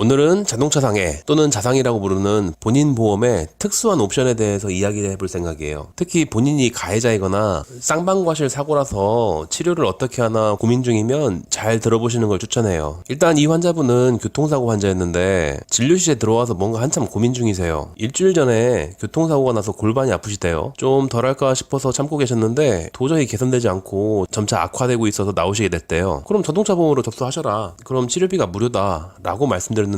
오늘은 자동차상해 또는 자상이라고 부르는 본인 보험의 특수한 옵션에 대해서 이야기를 해볼 생각이에요. 특히 본인이 가해자이거나 쌍방과실 사고라서 치료를 어떻게 하나 고민 중이면 잘 들어보시는 걸 추천해요. 일단 이 환자분은 교통사고 환자였는데 진료실에 들어와서 뭔가 한참 고민 중이세요. 일주일 전에 교통사고가 나서 골반이 아프시대요. 좀 덜할까 싶어서 참고 계셨는데 도저히 개선되지 않고 점차 악화되고 있어서 나오시게 됐대요. 그럼 자동차 보험으로 접수하셔라. 그럼 치료비가 무료다. 라고 말씀드렸는데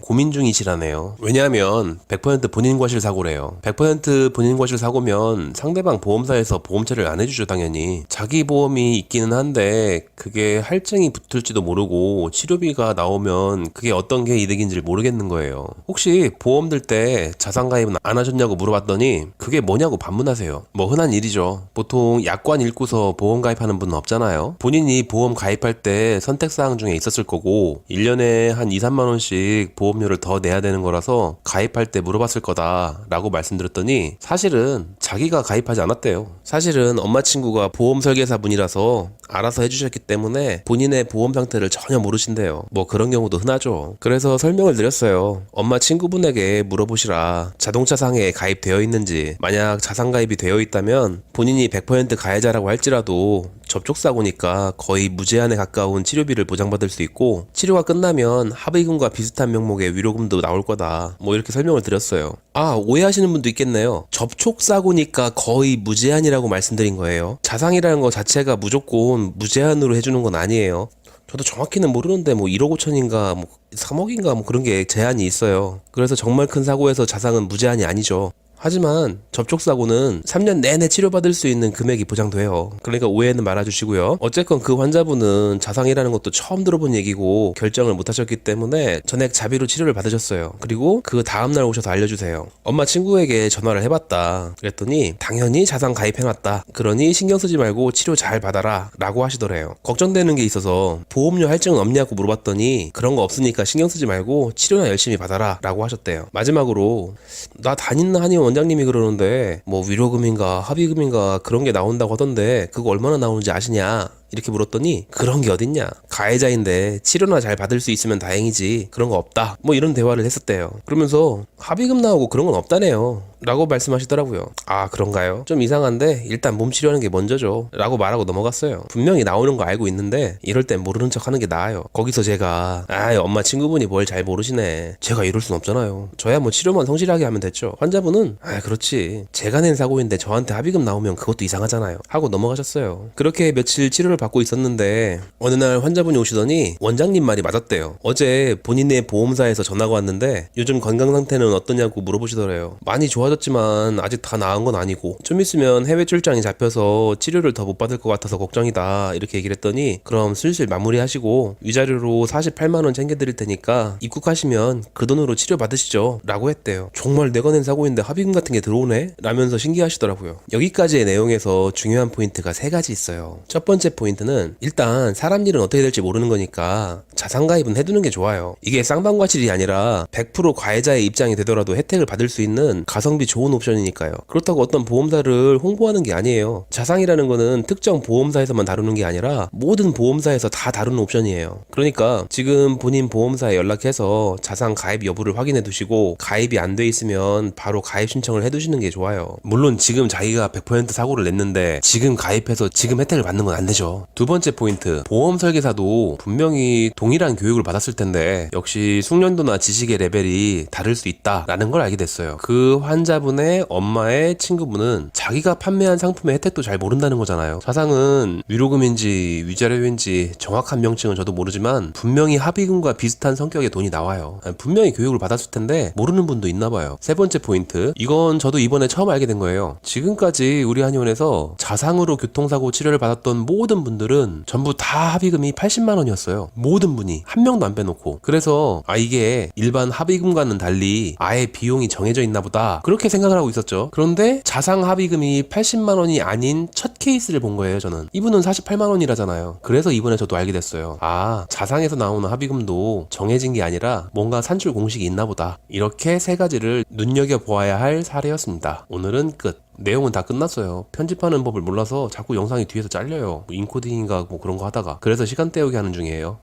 고민 중이시라네요. 왜냐하면 100% 본인 과실 사고래요. 100% 본인 과실 사고면 상대방 보험사에서 보험처리를 안 해주죠 당연히. 자기 보험이 있기는 한데 그게 할증이 붙을지도 모르고 치료비가 나오면 그게 어떤 게 이득인지 모르겠는 거예요. 혹시 보험 들 때 자산가입은 안 하셨냐고 물어봤더니 그게 뭐냐고 반문하세요. 뭐 흔한 일이죠. 보통 약관 읽고서 보험 가입하는 분은 없잖아요. 본인이 보험 가입할 때 선택사항 중에 있었을 거고 1년에 한 2, 3만 원씩 보험료를 더 내야 되는 거라서 가입할 때 물어봤을 거다라고 말씀드렸더니 사실은 자기가 가입하지 않았대요. 사실은 엄마 친구가 보험 설계사 분이라서 알아서 해주셨기 때문에 본인의 보험 상태를 전혀 모르신대요. 뭐 그런 경우도 흔하죠. 그래서 설명을 드렸어요. 엄마 친구분에게 물어보시라. 자동차 상해에 가입되어 있는지, 만약 자산 가입이 되어 있다면 본인이 100% 가해자라고 할지라도 접촉 사고니까 거의 무제한에 가까운 치료비를 보장받을 수 있고 치료가 끝나면 합의금과 비슷한 명목의 위로금도 나올 거다. 뭐 이렇게 설명을 드렸어요. 아 오해하시는 분도 있겠네요. 접촉 사고니까 거의 무제한이라고 말씀드린 거예요. 자상이라는 거 자체가 무조건 무제한으로 해주는 건 아니에요. 저도 정확히는 모르는데 뭐 1억 5천인가 뭐 3억인가 뭐 그런 게 제한이 있어요. 그래서 정말 큰 사고에서 자상은 무제한이 아니죠. 하지만 접촉 사고는 3년 내내 치료받을 수 있는 금액이 보장돼요. 그러니까 오해는 말아주시고요. 어쨌건 그 환자분은 자상이라는 것도 처음 들어본 얘기고 결정을 못 하셨기 때문에 전액 자비로 치료를 받으셨어요. 그리고 그 다음날 오셔서 알려주세요. 엄마 친구에게 전화를 해봤다. 그랬더니 당연히 자상 가입해놨다. 그러니 신경 쓰지 말고 치료 잘 받아라. 라고 하시더래요. 걱정되는 게 있어서 보험료 할증은 없냐고 물어봤더니 그런 거 없으니까 신경 쓰지 말고 치료나 열심히 받아라. 라고 하셨대요. 마지막으로 나 다니는 한의원 원장님이 그러는데 뭐 위로금인가 합의금인가 그런 게 나온다고 하던데 그거 얼마나 나오는지 아시냐? 이렇게 물었더니 그런 게 어딨냐? 가해자인데 치료나 잘 받을 수 있으면 다행이지. 그런 거 없다. 뭐 이런 대화를 했었대요. 그러면서 합의금 나오고 그런 건 없다네요. 라고 말씀하시더라고요. 아 그런가요? 좀 이상한데 일단 몸 치료하는 게 먼저죠. 라고 말하고 넘어갔어요. 분명히 나오는 거 알고 있는데 이럴 땐 모르는 척 하는 게 나아요. 거기서 제가 아 엄마 친구분이 뭘 잘 모르시네. 제가 이럴 순 없잖아요. 저야 뭐 치료만 성실하게 하면 됐죠. 환자분은 아 그렇지. 제가 낸 사고인데 저한테 합의금 나오면 그것도 이상하잖아요. 하고 넘어가셨어요. 그렇게 며칠 치료를 받고 있었는데 어느 날 환자분이 오시더니 원장님 말이 맞았대요. 어제 본인의 보험사에서 전화가 왔는데 요즘 건강 상태는 어떠냐고 물어보시더래요. 많이 좋아졌지만 아직 다 나은 건 아니고 좀 있으면 해외 출장이 잡혀서 치료를 더 못 받을 것 같아서 걱정이다 이렇게 얘기를 했더니 그럼 슬슬 마무리하시고 위자료로 48만 원 챙겨드릴 테니까 입국하시면 그 돈으로 치료 받으시죠 라고 했대요. 정말 내가 낸 사고인데 합의금 같은 게 들어오네? 라면서 신기하시더라고요. 여기까지의 내용에서 중요한 포인트가 세 가지 있어요. 첫 번째 포인트 는 일단 사람 일은 어떻게 될지 모르는 거니까 자산 가입은 해두는 게 좋아요. 이게 쌍방과실이 아니라 100% 가해자의 입장이 되더라도 혜택을 받을 수 있는 가성비 좋은 옵션이니까요. 그렇다고 어떤 보험사를 홍보하는 게 아니에요. 자상이라는 거는 특정 보험사에서만 다루는 게 아니라 모든 보험사에서 다 다루는 옵션이에요. 그러니까 지금 본인 보험사에 연락해서 자산 가입 여부를 확인해 두시고 가입이 안 돼 있으면 바로 가입 신청을 해 두시는 게 좋아요. 물론 지금 자기가 100% 사고를 냈는데 지금 가입해서 지금 혜택을 받는 건 안 되죠. 두 번째 포인트. 보험 설계사도 분명히 동일한 교육을 받았을 텐데 역시 숙련도나 지식의 레벨이 다를 수 있다라는 걸 알게 됐어요. 그 환자분의 엄마의 친구분은 자기가 판매한 상품의 혜택도 잘 모른다는 거잖아요. 사상은 위로금인지 위자료인지 정확한 명칭은 저도 모르지만 분명히 합의금과 비슷한 성격의 돈이 나와요. 분명히 교육을 받았을 텐데 모르는 분도 있나 봐요. 세 번째 포인트. 이건 저도 이번에 처음 알게 된 거예요. 지금까지 우리 한의원에서 자상으로 교통사고 치료를 받았던 모든 분들은 전부 다 합의금이 80만 원이었어요. 모든 분이 한 명도 안 빼놓고. 그래서 아 이게 일반 합의금과는 달리 아예 비용이 정해져 있나 보다. 그렇게 생각을 하고 있었죠. 그런데 자상 합의금이 80만 원이 아닌 첫 케이스를 본 거예요, 저는. 이분은 48만 원이라잖아요. 그래서 이번에 저도 알게 됐어요. 아, 자상에서 나오는 합의금도 정해진 게 아니라 뭔가 산출 공식이 있나 보다. 이렇게 세 가지를 눈여겨 보아야 할 사례였습니다. 오늘은 끝. 내용은 다 끝났어요. 편집하는 법을 몰라서 자꾸 영상이 뒤에서 잘려요. 뭐 인코딩인가 뭐 그런 거 하다가. 그래서 시간 때우기 하는 중이에요.